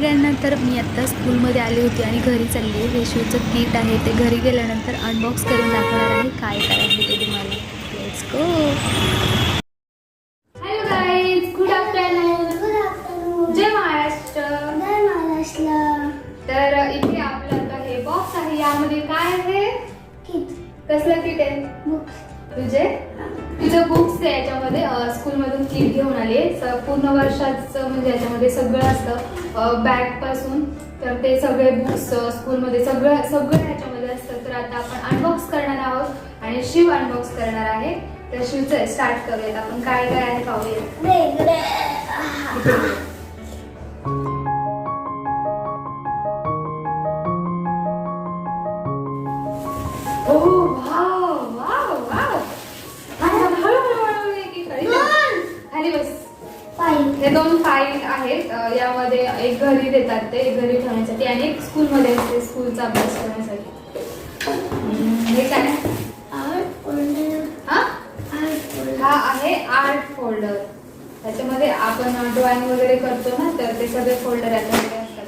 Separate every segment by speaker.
Speaker 1: सगळ्यांना तर मी आत्ता स्कूलमध्ये आली होती आणि घरी चालली आहे. हे शूचं किट आहे. ते घरी गेल्यानंतर अनबॉक्स करून दाखवणार आहे काय काय आहे ते तुम्हाला. Let's go hello guys good afternoon जय महाराष्ट्र. तर इथे आपलं आता हे बॉक्स आहे. यामध्ये काय आहे? कसलं किट आहे? तुझे तुझं बुक्स आहे याच्यामध्ये स्कूलमधून किट घेऊन आली पूर्ण वर्षाचं म्हणजे याच्यामध्ये सगळं असतं. बॅगपासून तर ते सगळे बुक्स स्कूलमध्ये सगळं सगळं ह्याच्यामध्ये असतं. तर आता आपण अनबॉक्स करणार आहोत आणि शिव अनबॉक्स करणार आहे. तर शिवचं स्टार्ट करूयात. आपण काय काय आहे पाहूयात. हे दोन फाईल आहेत. यामध्ये एक घरी देतात ते घरी ठेवण्यासाठी आणि एक स्कूलमध्ये असते स्कूलचा अभ्यास करण्यासाठी. हे काय? हा? हा आहे आर्ट फोल्डर त्याच्यामध्ये आपण ड्रॉइंग वगैरे करतो ना तर ते सगळे फोल्डर याच्यामध्ये असतात.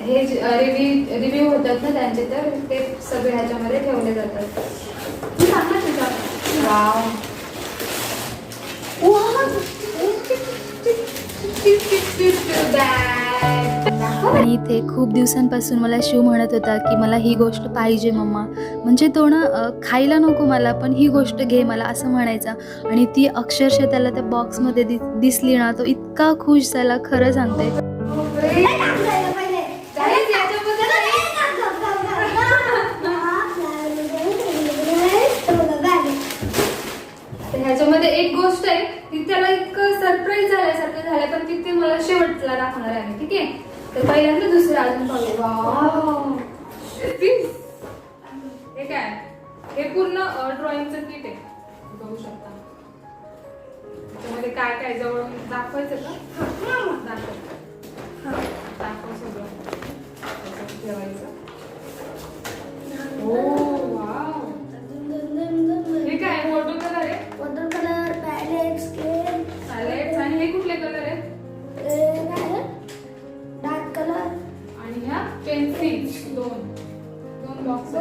Speaker 1: हे रिव्ह्यू रिव्ह्यू होतात ना त्यांचे तर ते सगळे ह्याच्यामध्ये ठेवले जातात. सांग वाव आणि इथे खूप दिवसांपासून मला शिव म्हणत होता की मला ही गोष्ट पाहिजे मम्मा. म्हणजे तो ना खायला नको मला पण ही गोष्ट घे मला असं म्हणायचा. आणि ती अक्षरशः त्याला त्या बॉक्समध्ये दि दिसली ना तो इतका खुश झाला खरं सांगते. ह्याच्यामध्ये एक गोष्ट आहे ती त्याला इतकं सरप्राईज झाल्यासारखं झालं पण ती ते मला शेवटला दाखवणार आहे ठीक आहे? तर पहिल्यांदा दुसरं अजून पाहू हे काय? हे पूर्ण ड्रॉइंगचं किट आहे. बघू शकता. त्याच्यामध्ये काय काय जवळ दाखवायचं का? दाखवायचं पेन्सिल दोन दोन बॉक्स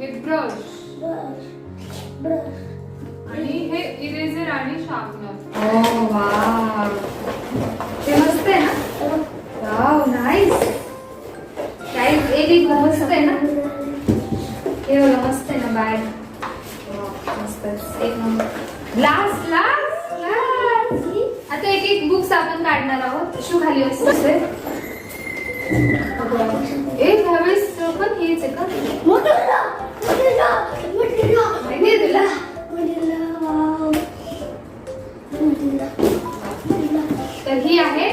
Speaker 1: हे ब्रश आणि हे इरेझर आणि शार्पनर ओ वाव. हे मस्त आहे ना? वाव नाईस काही एक एक मस्त आहे ना? हे बघा मस्त आहे ना बॅग मस्त. एक नंबर ग्लास ग्लास ग्लास आता एक एक बुक्स आपण काढणार आहोत. शू खाली असते एक ह्यावेळेस पण हेच आहे का? आहे तुला तर ही आहे.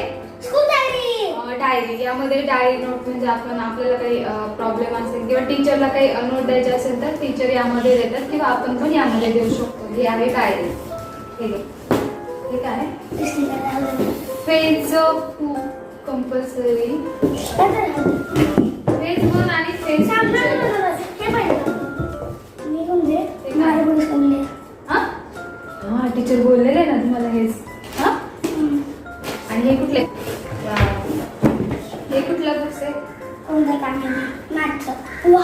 Speaker 1: डायरी यामध्ये डायरी नोट म्हणजे आपण आपल्याला काही प्रॉब्लेम असेल किंवा टीचरला काही नोट द्यायचे असेल तर टीचर यामध्ये देतात किंवा आपण पण यामध्ये देऊ शकतो. ही आहे डायरी हे घे. हे काय? फेज कंपल्सरी फेज वन आणि फेज हा हा? टीचर बोललेले आहे ना तुम्हाला हेच. हा? आणि हे कुठले? हे कुठलं बुक्स आहे?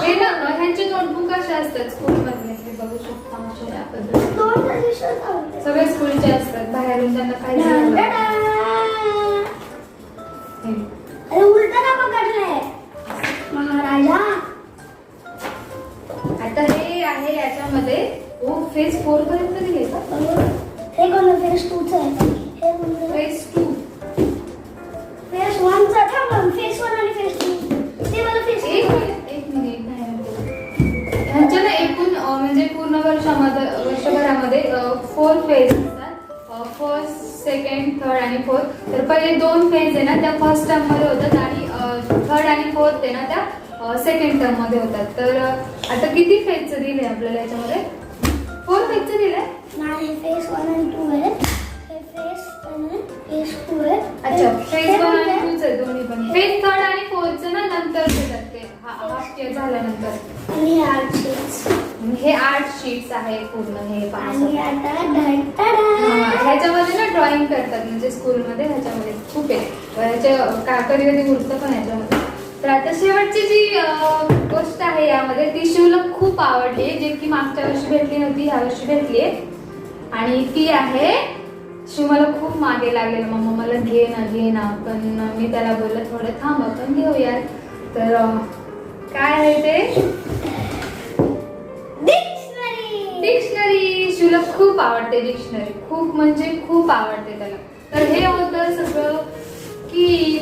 Speaker 1: हे ना ह्यांचे नोटबुक असे असतात स्कूल मधले हे बघू शकता अशा या पद्धतीने. सगळे स्कूलचे असतात. बाहेरून त्यांना काही पर्यंत दिले का
Speaker 2: हे. कोणतं? फेस टूच आहे. हे कोणतं?
Speaker 1: फेज टू
Speaker 2: फेस वनचा थांब फेस वन आणि फेस टू ते मला फेस
Speaker 1: एक मिनिट एक मिनिट. नाही. ह्यांच्या ना एकूण म्हणजे पूर्ण वर्षामध्ये वर्षभरामध्ये फोर फेज असतात फर्स्ट सेकंड थर्ड आणि फोर्थ तर पहिले दोन फेज आहे ना त्या फर्स्ट टर्ममध्ये होतात आणि थर्ड आणि फोर्थ आहे ना त्या सेकंड टर्ममध्ये होतात. तर आता किती फेजचं दिलंय आपल्याला याच्यामध्ये? फोर फेजचं दिलंय
Speaker 2: नाही फेस वन आणि टू आहे हे। फेस आणि फेस टू आहे
Speaker 1: अच्छा फेज वन आणि टूच आहे दोन्ही पण. फेज थर्ड आणि फोर्थचं ना नंतर देतात ते हाफ इयर झाल्यानंतर.
Speaker 2: आणि हे आठ sheets.
Speaker 1: आणि हे आठ शीट्स आहे पूर्ण हे
Speaker 2: आणि
Speaker 1: पाहण्यासाठी
Speaker 2: आता ढंटाडा.
Speaker 1: हा, ह्याच्यामध्ये ना ड्रॉइंग करतात म्हणजे स्कूलमध्ये ह्याच्यामध्ये खूप आहे. ह्याच्या का कधी कधी उरतं पण ह्याच्यामध्ये तर आता शेवटची जी गोष्ट आहे यामध्ये ती शिवला खूप आवडली जे की मागच्या वर्षी भेटली नव्हती ह्या वर्षी भेटली आणि ती आहे शिव मला खूप मागे लागलेलं मम्मा मला घे ना घे ना पण मी त्याला बोललं थोडं थांब आपण घेऊयात तर काय आहे ते?
Speaker 2: डिक्शनरी
Speaker 1: डिक्शनरी शिवला खूप आवडते डिक्शनरी खूप म्हणजे खूप आवडते त्याला. तर हे होतं सगळं की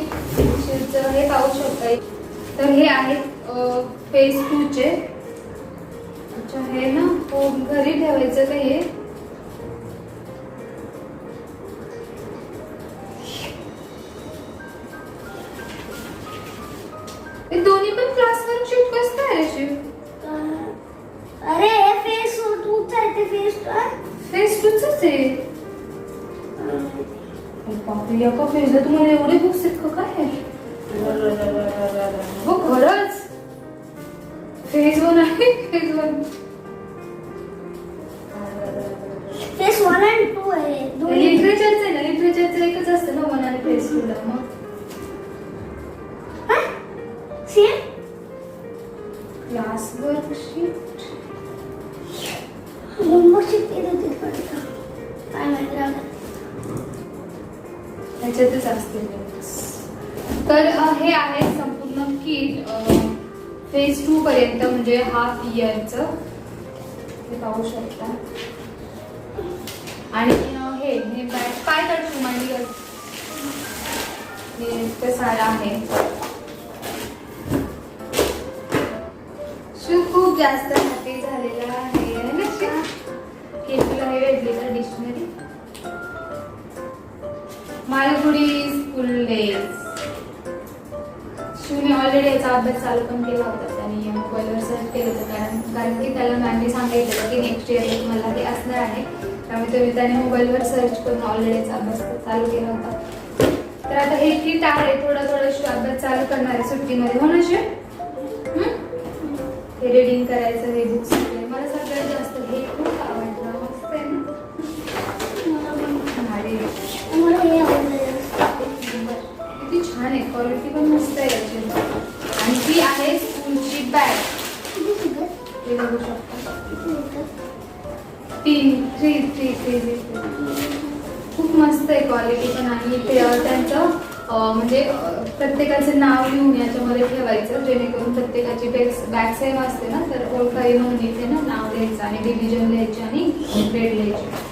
Speaker 1: शकता तर हे आहेत फेस टूचे अच्छा हे ना हो घरी ठेवायचं का हे? दोन्ही पण क्लासवर शूट कसं आहे रे
Speaker 2: अरे फेस तूच आहे ते फेस
Speaker 1: फेस टूच आहे. बापरे एका फेसला तुम्हाला एवढे बुक्स आहेत का काय? हो खरंच? फेज वन आहे phase one
Speaker 2: phase one and two आहे
Speaker 1: लिटरेचरचं आहे ना लिटरेचरचं एकच असतं ना वन आणि फेज टूला मग.
Speaker 2: सेम?
Speaker 1: क्लास वर्कशीट
Speaker 2: येत होती काय माहिती राहिलं.
Speaker 1: ह्याच्यातच असते links. तर हे आहे संपूर्ण किट फेज टू पर्यंत म्हणजे हाफ इयरचं हे पाहू शकता. आणि हे हे बॅग काय काढतो मांडी हे ते आहे. शू खूप जास्त हॅपी झालेला आहे है तुला हे भेटली डिक्शनरी मालगुडी अभ्यास चालू पण केला होता. त्याने मोबाईलवर सर्च केलं होतं. कारण कारण की त्याला मॅमने सांगितलं की नेक्स्ट इयर मला ते असणार आहे. त्यामुळे तुम्ही त्याने मोबाईलवर सर्च करून ऑलरेडी अभ्यास चालू केला होता. तर आता हे किट आहे. थोडं थोडं अभ्यास चालू करणार आहे सुट्टीमध्ये. हो ना शिव? हे? रिडिंग करायचं हे बुक्स खूप मस्त आहे क्वालिटी पण आणि ते त्यांचं म्हणजे प्रत्येकाचं नाव लिहून याच्यामध्ये ठेवायचं जेणेकरून प्रत्येकाची बॅग बॅग सेम असते ना तर ओळखा येऊन इथे ना नाव लिहायचं आणि डिव्हिजन लिहायचे आणि ग्रेड लिहायचे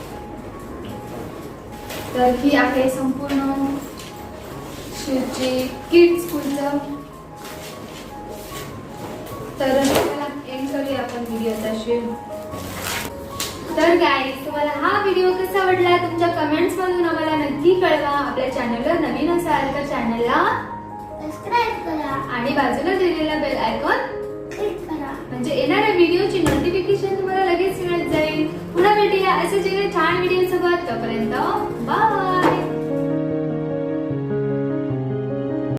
Speaker 1: तर ही आहे संपूर्ण शिवची किड स्कूलचं तर चला एंड करूया आपण व्हिडिओचा शिव. तर गाईज तुम्हाला हा व्हिडिओ कसा आवडला तुमच्या कमेंट्स मधून आम्हाला नक्की कळवा. आपल्या चॅनलवर नवीन असाल तर चॅनलला
Speaker 2: सबस्क्राईब करा.
Speaker 1: आणि बाजूला दिलेला बेल आयकॉन
Speaker 2: क्लिक करा.
Speaker 1: म्हणजे येणाऱ्या व्हिडिओची नोटिफिकेशन तुम्हाला लगेच मिळत जाईल. पुन्हा भेटूया असे जे छान व्हिडिओ सोबत. तोपर्यंत बाय